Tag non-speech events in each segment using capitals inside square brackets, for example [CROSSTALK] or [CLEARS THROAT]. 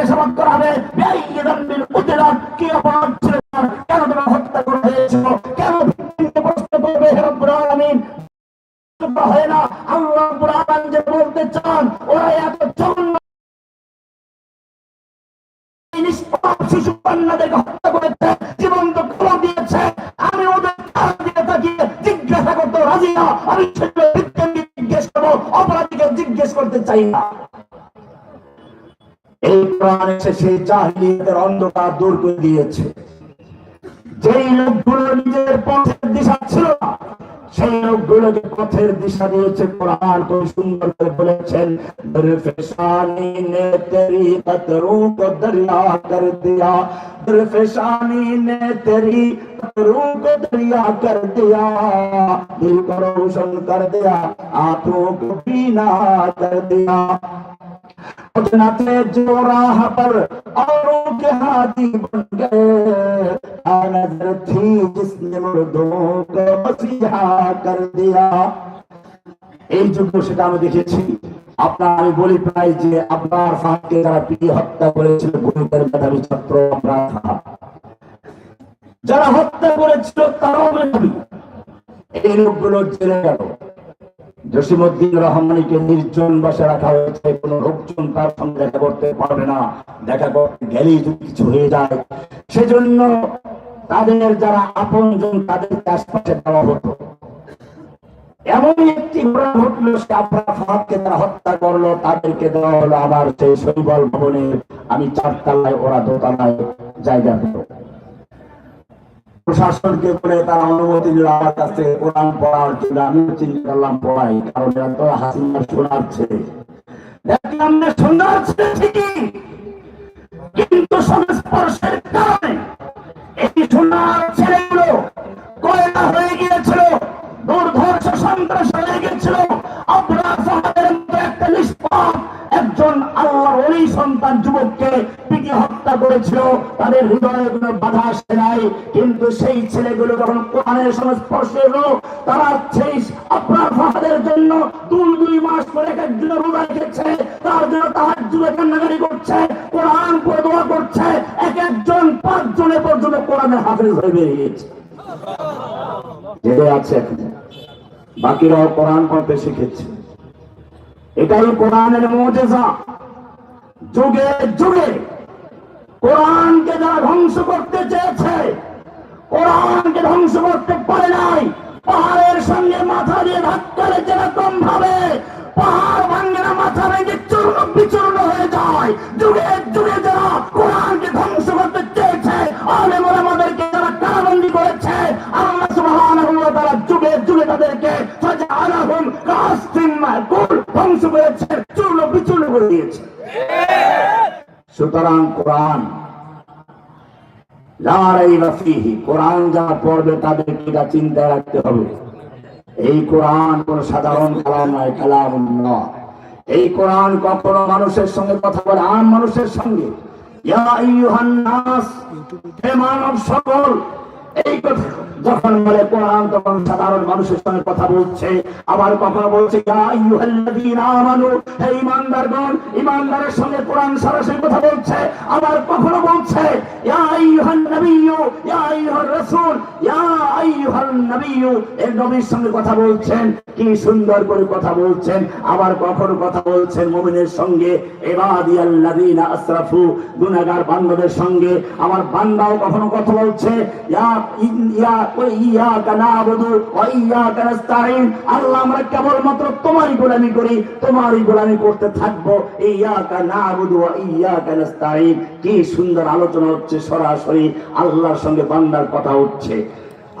জিজ্ঞাসাবাদ করা হবে? কি অপরাধ ছিল? কেন তোমার হত্যা করা হয়েছিল কেন প্রশ্ন করবে হয় না, আল্লাহ যে বলতে চান, ওরা এত জঘন্য নিষ্পাপ শিশু কন্যাদেরকে হত্যা করেছে, জীবন্ত দিয়েছে। আমি ওদের কাছ দিকে তাকিয়ে জিজ্ঞাসা করতে রাজি না। আমি সেগুলো জিজ্ঞেস করব, অপরাধীকে জিজ্ঞেস করতে চাই না। এই প্রাণ এসে সেই জাহিলিয়াতের অন্ধকার দূর করে দিয়েছে যেই লোকগুলো নিজের পথের দিশা ছিল না সেই লোকগুলোকে পথের দিশা দিয়েছে কোরআন খুব সুন্দর করে বলেছেন দরফেশানি নে তেরি কতরু কো দরিয়া কর দিয়া দরফেশানি নে তেরি कतरू को दरिया कर दिया दिल को रोशन कर दिया आंखों को बीना कर दिया थे जो राह पर औरों के हाथी बन गए आ नजर थी जिसने मुर्दों को मसीहा कर दिया এই যুগ সেটা আমি দেখেছি আপনার আমি বলি প্রায় যে আপনার ফাঁককে যারা পিটিয়ে হত্যা করেছিল গণিতের মেধাবী ছাত্র আপনার যারা হত্যা করেছিল তারাও মেধাবী এই লোকগুলো জেলে গেল জসিমুদ্দিন রহমানিকে নির্জন বসে রাখা হয়েছে। কোন লোকজন তার সঙ্গে দেখা করতে পারবে না। দেখা করতে গেলেই যদি কিছু হয়ে যায়। সেজন্য তাদের যারা আপনজন তাদেরকে আশপাশে দেওয়া হতো। এমনই একটি ঘটনা ঘটলো, সে আপনার ফাহাদকে তারা হত্যা করল, তাদেরকে দেওয়া হলো আবার সেই শৈবল ভবনে। আমি চারতলায়, ওরা দোতলায় জায়গা পেল প্রশাসনকে বলে তার অনুমতি নিল আমার কাছে কোরআন পড়ার জন্য আমি চিন্তা করলাম, পড়াই, কারণ এরা তো হাসিনা শোনাচ্ছে। শোনাচ্ছে? ঠিকই। কিন্তু সংস্পর্শের কারণে এই সোনার ছেলেগুলো কয়লা হয়ে যখন কোরআনের সংস্পর্শ এলো তারা সেই আপনার ফাহাদের জন্য দুই দুই মাস করে এক একজন রোজা রেখেছে, তার জন্য তাহার যুগে কান্নাকারি করছে, কোরআন পড়ে দোয়া করছে, এক একজন পাঁচ জনে পর্যন্ত কোরআনের হাফেজ হয়ে বেরিয়েছে জেলে আছে বাকিরাও কোরআন পড়তে শিখেছে। এটাই কোরআনের মজেজা। যুগে যুগে কোরআনকে যারা ধ্বংস করতে চেয়েছে কোরআনকে ধ্বংস করতে পারে নাই। পাহাড়ের সঙ্গে মাথা দিয়ে ধাক্কা লেগে যেরকম ভাবে পাহাড় ভাঙ্গে না, মাথা ভেঙে চূর্ণ বিচূর্ণ হয়ে যায়। যুগে যুগে যারা কোরআনকে ধ্বংস করতে চেয়েছে আলে আমাদেরকে যারা কারাবন্দি করেছে, আল্লাহ সুবহানাহু ওয়া তাআলা যুগে যুগে তাদেরকে সাজা আলাহুম কাসিম মাকুল ধ্বংস করেছে, চূর্ণ বিচূর্ণ করে দিয়েছে। সুতরাং কোরআন কোরআন যারা পড়বে তাদেরকে এটা রাখতে হবে। এই কোরআন কোন সাধারণ কালাম নয় কালাম নয়। এই কোরআন কখনো মানুষের সঙ্গে কথা বলে, আম মানুষের সঙ্গে। মানব সকল, এই কথা যখন বলে, কোরআন তখন সাধারণ মানুষের সঙ্গে কথা বলছে, আবার কখনো বলছে আমানু, হে সঙ্গে কোরআন সরাসরি কথা বলছে, আবার কখনো বলছে, ইয়া নাবিয়্যু ইয়া আইয়ুহার রাসূল ইয়া আইয়ুহান নাবিয়্যু এই নবীর সঙ্গে কথা বলছেন। কি সুন্দর করে কথা বলছেন, আবার কখনো কথা বলছেন মুমিনের সঙ্গে? ইবাদিয়াল্লাযীনা আসরাফু সঙ্গে। আমার বান্দাও কখনো কথা বলছে, ইয়া ইয়া ইয়াকা নাবুদু, ওয়া ইয়াকা নাস্তাইন আল্লাহ আমরা তোমারই গোলামি করি, তোমারই গোলামি করতে থাকব। ইয়াকা নাবুদু ওয়া ইয়াকা নাস্তাইন কি সুন্দর আলোচনা হচ্ছে সরাসরি, আল্লাহর সঙ্গে বান্দার কথা হচ্ছে।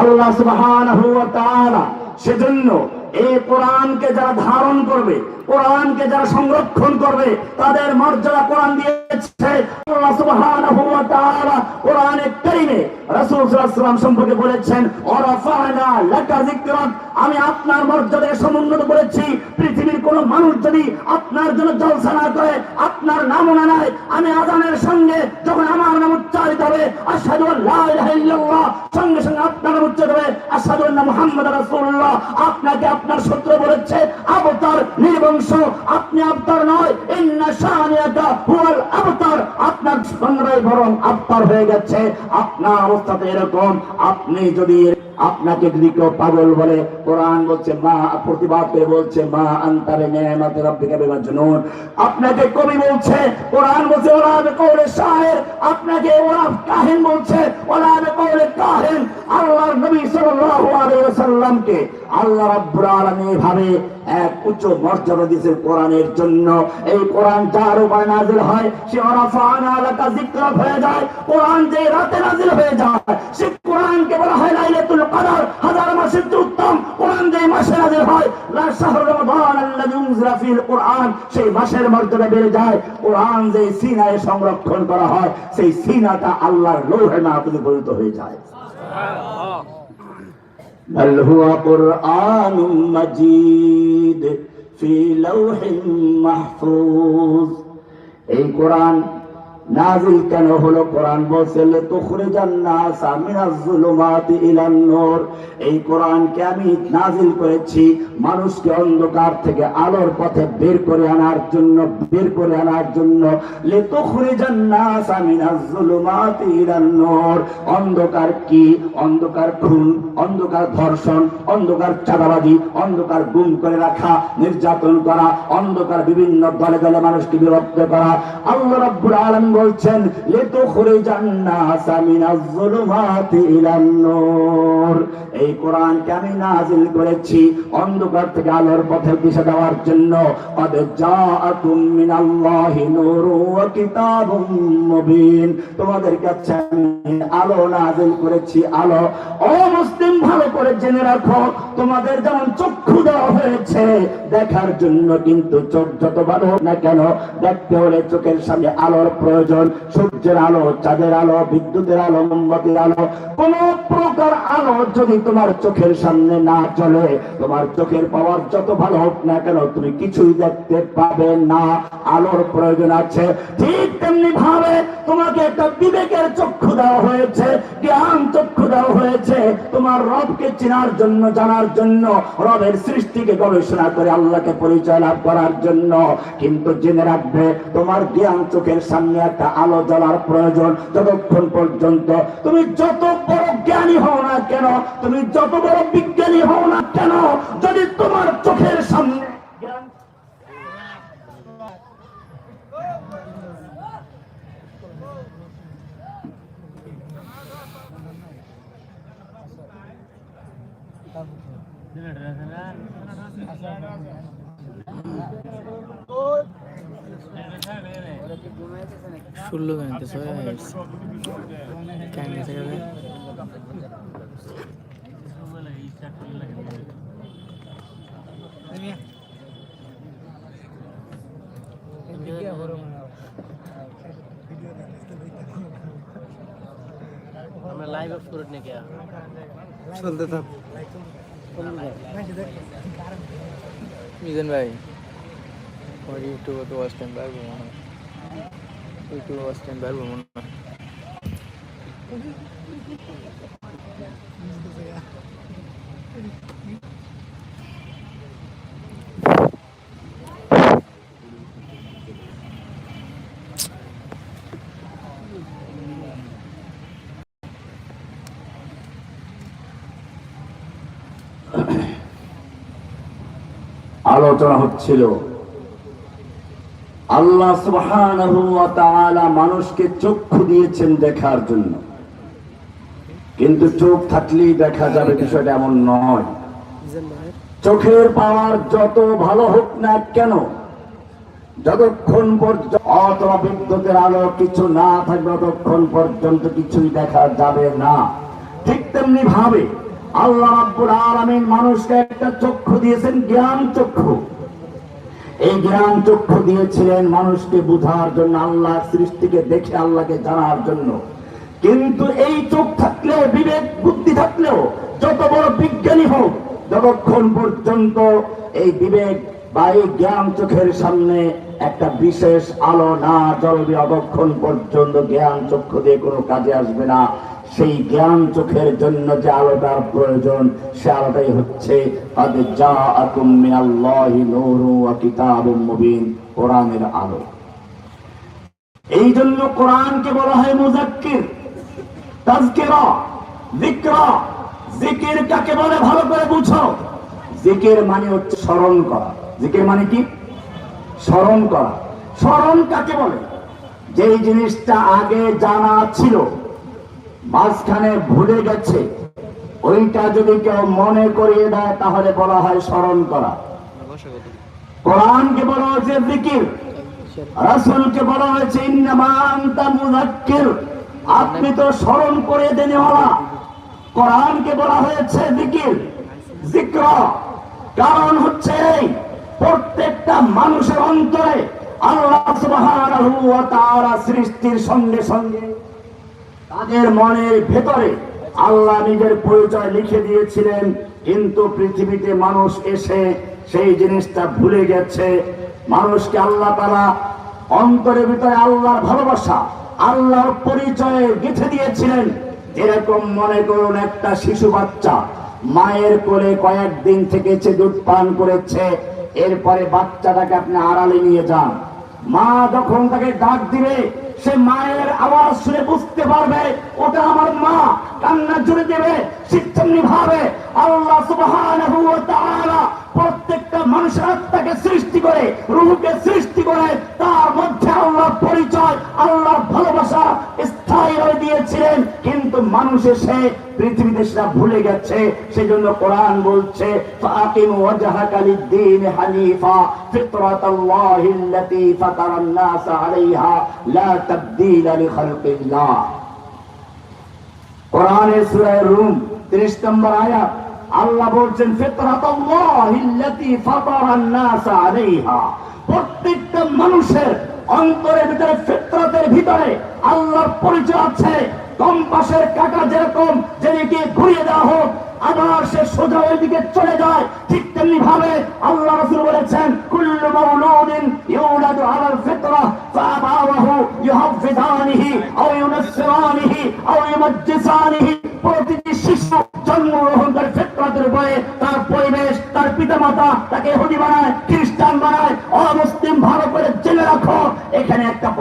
আল্লাহ সুবহানাহু ওয়া তাআলা সেজন্য এই কোরআনকে যারা ধারণ করবে কোরআনকে যারা সংরক্ষণ করবে, তাদের মর্যাদা কোরআন দিয়েছে। কোরআনে কারীমে রাসূল সাল্লাল্লাহু সম্পর্কে বলেছেন লাকা আমি আপনার মর্যাদাকে সমুন্নত করেছি। পৃথিবীর কোন মানুষ যদি আপনার জন্য জলসা না করে, আপনার নাম না নেয়, আমি আজানের সঙ্গে যখন আমার নাম উচ্চারিত হবে আসাদু আল্লাহ ইলাহা ইল্লাল্লাহ, সঙ্গে সঙ্গে আপনার নাম উচ্চারিত হবে আসাদু আন্না মুহাম্মদ রাসূলুল্লাহ। আপনাকে আপনার শত্রু বলেছে, আবতার নির্বংশ আপনি আবতার নয়। হুয়াল আবতার। আপনার সংগ্রহ বরং আবতার হয়ে গেছে। আপনার অবস্থাতে এরকম। আপনি যদি আপনাকে যদি কেউ পাগল বলে কোরআন বলছে, মা প্রতিবাদ করে বলছে, মা আন্তারে আপনাকে কবি বলছে, কোরআন বলছে ওরা কৌলে শায়ের আপনাকে ওরা কাহিন বলছে ওরা কৌলে কাহিন। আল্লাহর নবী আলাইহি আল্লাহ রাব্বুল আলামিন এক উচ্চ মর্যাদা কোরআনের জন্য। এই কোরআন যার উপরে নাজিল হয়, সে ওরাফানা হয়ে যায়। কোরআন যে রাতে নাজিল হয়ে যায়, সে কোরআনকে বলা হয় লাইলাতুল কদর হাজার মাসের চেয়ে উত্তম কোরআন যে মাসে নাজিল হয় লা শাহরু রমাদান আল্লাযী উনজিলা ফিল কোরআন সেই মাসের মর্যাদা বেড়ে যায় কোরআন যে সিনায় সংরক্ষণ করা হয় সেই সিনাটা আল্লাহর লৌহে মাহফুজে পরিণত হয়ে যায় بل هو قرآن مجيد في لوح محفوظ এই কোরআন নাজিল কেন হলো? কোরআন বলছে তুখরিজান নাস মিনাজ যুলুমাতি ইলান নূর। এই কোরআনকে আমি নাজিল করেছি মানুষকে অন্ধকার থেকে আলোর পথে বের করে আনার জন্য, বের করে আনার জন্য। লিতুখরিজান নাস মিনাজ যুলুমাতি ইলান নূর। অন্ধকার কি? অন্ধকার খুন, অন্ধকার ধর্ষণ, অন্ধকার চাঁদাবাজি, অন্ধকার গুম করে রাখা, নির্যাতন করা, অন্ধকার বিভিন্ন দলে দলে মানুষকে বিরক্ত করা। আল্লাহ রাব্বুল আলামিন বলছেন লিতুখরিজান নাস মিনাজ যুলুমাতি ইলান নূর। এই আমি নাজিল করেছি অন্ধকার থেকে আলোর পথে দিশা দেওয়ার জন্য। ওয়া কিতাবুম মুবিন। তোমাদের কাছে আমি আলো নাজিল করেছি, আলো। ও মুসলিম ভালো করে জেনে রাখো, তোমাদের যেমন চক্ষু দেওয়া হয়েছে, দেখার জন্য কিন্তু চোখ যত ভালো না কেন, দেখতে হলে চোখের সামনে আলোর প্রয়োজন। সূর্যের আলো, চাঁদের আলো, বিদ্যুতের আলো, মোমবাতির আলো, কোন প্রকার আলো যদি তোমার চোখের সামনে না চলে, তোমার চোখের পাওয়ার যত ভালো হোক না কেন, তুমি কিছুই দেখতে পাবে না। আলোর প্রয়োজন আছে। ঠিক তেমনি ভাবে তোমাকে একটা বিবেকের চক্ষু দেওয়া হয়েছে, জ্ঞান চক্ষু দেওয়া হয়েছে। তোমার রবকে চেনার জন্য, জানার জন্য, রবের সৃষ্টিকে গবেষণা করে আল্লাহকে পরিচয় লাভ করার জন্য। কিন্তু জেনে রাখবে, তোমার জ্ঞান চোখের সামনে একটা আলো জ্বলার প্রয়োজন যতক্ষণ পর্যন্ত। তুমি যত বড় জ্ঞানী হও না কেন, তুমি যত বড় বিজ্ঞানী হও না কেন, যদি তোমার চোখের সামনে ষোলো গাড়িতে ছয় আসছে কেন গেছে গেলে আমরা লাইভ অফ করে নিয়ে গিয়া চলতে থাক মিজান ভাই ওর ইউটিউবে তো ওয়াচ টাইম পারব মনে হয়। ইউটিউবে ওয়াচ টাইম পারব মনে [CLEARS THROAT] আলোচনা হচ্ছিল। আল্লাহ তাআলা মানুষকে চক্ষু দিয়েছেন দেখার জন্য। কিন্তু চোখ থাকলেই দেখা যাবে বিষয়টা এমন নয়। চোখের পাওয়ার যত ভালো হোক না কেন, যতক্ষণ পর্যন্ত অথবা বিদ্যুতের আলো কিছু না থাকবে, ততক্ষণ পর্যন্ত কিছুই দেখা যাবে না। ঠিক তেমনি ভাবে আল্লাহ রাব্বুল আলামিন মানুষকে একটা চক্ষু দিয়েছেন জ্ঞান চক্ষু। এই জ্ঞান চক্ষু দিয়েছিলেন মানুষকে বুঝার জন্য, আল্লাহ সৃষ্টিকে দেখে আল্লাহকে জানার জন্য। কিন্তু এই চোখ থাকলেও বিবেক, বুদ্ধি থাকলেও, যত বড় বিজ্ঞানী হোক, যতক্ষণ পর্যন্ত এই বিবেক বা এই জ্ঞান চোখের সামনে একটা বিশেষ আলো না জ্বলবে অবক্ষণ পর্যন্ত জ্ঞান চক্ষু দিয়ে কোনো কাজে আসবে না। সেই জ্ঞান চোখের জন্য যে আলোটার প্রয়োজন, সে আলোটাই হচ্ছে কোরআনের আলো। এই জন্য কোরআনকে বলা হয় মুজাক্কির তাজকিরা, যিকরা। জিকির কাকে বলে? ভালো করে বুঝো। জিকির মানে হচ্ছে স্মরণ করা। জিকির মানে কি? স্মরণ করা। স্মরণ কাকে বলে? যেই জিনিসটা আগে জানা ছিল মাঝখানে ভুলে গেছে। ওইটা যদি কেউ মনে করিয়ে দেয়, তাহলে বলা হয় স্মরণ করা। কোরআনকে বলা হয়েছে জিকির, রাসূলকে বলা হয়েছে ইন্নামা আনতা মুযাক্কির। আপনি তো স্মরণ করে দেনেওয়ালা কোরআনকে বলা হয়েছে জিকির, জিক্র। কারণ হচ্ছে এই, প্রত্যেকটা মানুষের অন্তরে আল্লাহ সুবহানাহু ওয়া তাআলা সৃষ্টির সঙ্গে সঙ্গে তাদের মনের ভেতরে আল্লাহ নিজের পরিচয় লিখে দিয়েছিলেন, কিন্তু পৃথিবীতে মানুষ এসে সেই জিনিসটা ভুলে গেছে। মানুষকে আল্লাহ তারা অন্তরের ভিতরে আল্লাহর ভালোবাসা, আল্লাহর পরিচয়ে গেঁথে দিয়েছিলেন। যেরকম মনে করুন একটা শিশু বাচ্চা মায়ের কোলে কয়েকদিন থেকেছে দুধ পান করেছে, এরপরে বাচ্চাটাকে আপনি আড়ালে নিয়ে যান। মা যখন তাকে ডাক দিবে সে মায়ের আওয়াজ শুনে বুঝতে পারবে, ওটা আমার মা। কান্না জুড়ে দেবে তেমনি ভাবে আল্লাহ তাআলা প্রত্যেকটা মানুষের আত্মাকে সৃষ্টি করে, রূহকে সৃষ্টি করে ভুলে গেছে, সেজন্য কোরআন বলছে ফাকিম ওয়াজহাকা লিদ-দীন হানিফা আলাইহা, লা লিখালকিল্লাহ। কোরআনের সূরা রুম 30 নম্বর আয়াত, আল্লাহ বলছেন আলাইহা। প্রত্যেকটা মানুষের অন্তরের ভিতরে ফিতরতের ভিতরে আল্লাহর পরিচয় আছে। কম্পাসের কাটা যেরকম যেদিকে ঘুরিয়ে দেওয়া হোক, আবার সে সোজা ওই দিকে চলে যায়, ঠিক তেমনি ভাবে আল্লাহ রাসূল বলেছেন, কুল্লু মাউলুদিন ইউলাদু আলাল ফিতরা ফাআবাহু ইউহাফিদানিহি আও আও ইউমাজ্জিসানিহি। প্রতিটি শিশু ফিতরাতের উপরে তার পরিবেশ, তার পিতামাতা তাকে বানায় বানায়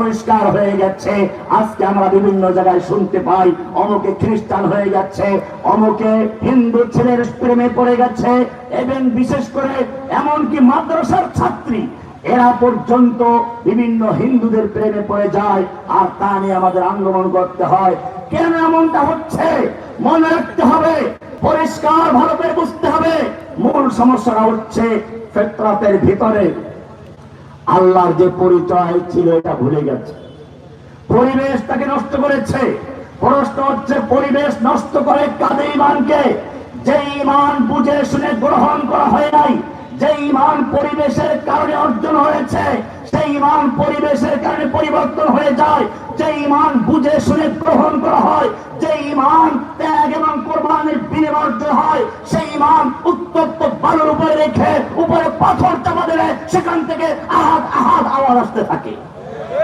পরিষ্কার হয়ে গেছে। আজকে আমরা বিভিন্ন জায়গায় শুনতে পাই, অমুকে খ্রিস্টান হয়ে যাচ্ছে অমুকে হিন্দু ছেলের প্রেমে পড়ে গেছে, এবং বিশেষ করে এমনকি মাদ্রাসার ছাত্রী, এরা পর্যন্ত বিভিন্ন হিন্দুদের প্রেমে পড়ে যায়, আর তা নিয়ে আমাদের আন্দোলন করতে হয়। কেন এমনটা হচ্ছে? মনে রাখতে হবে, পরিষ্কার ভালো করে বুঝতে হবে। মূল সমস্যাটা হচ্ছে ফেতরাতের ভিতরে। আল্লাহর যে পরিচয় ছিল, এটা ভুলে গেছে। পরিবেশ তাকে নষ্ট করেছে। প্রশ্ন হচ্ছে পরিবেশ নষ্ট করে কাদের ইমানকে? যে ইমান বুঝে শুনে গ্রহণ করা হয় নাই যে ইমান পরিবেশের কারণে অর্জন হয়েছে, সেই ইমান পরিবেশের কারণে পরিবর্তন হয়ে যায়। যে ইমান বুঝে শুনে গ্রহণ করা হয়, যে ইমান ত্যাগ এবং কোরবানির বিনিময় হয়, সেই ইমান উত্তপ্ত বালুর উপরে রেখে, উপরে পাথর চাপা দিলে সেখান থেকে আহাত আহাত আওয়াজ আসতে থাকে।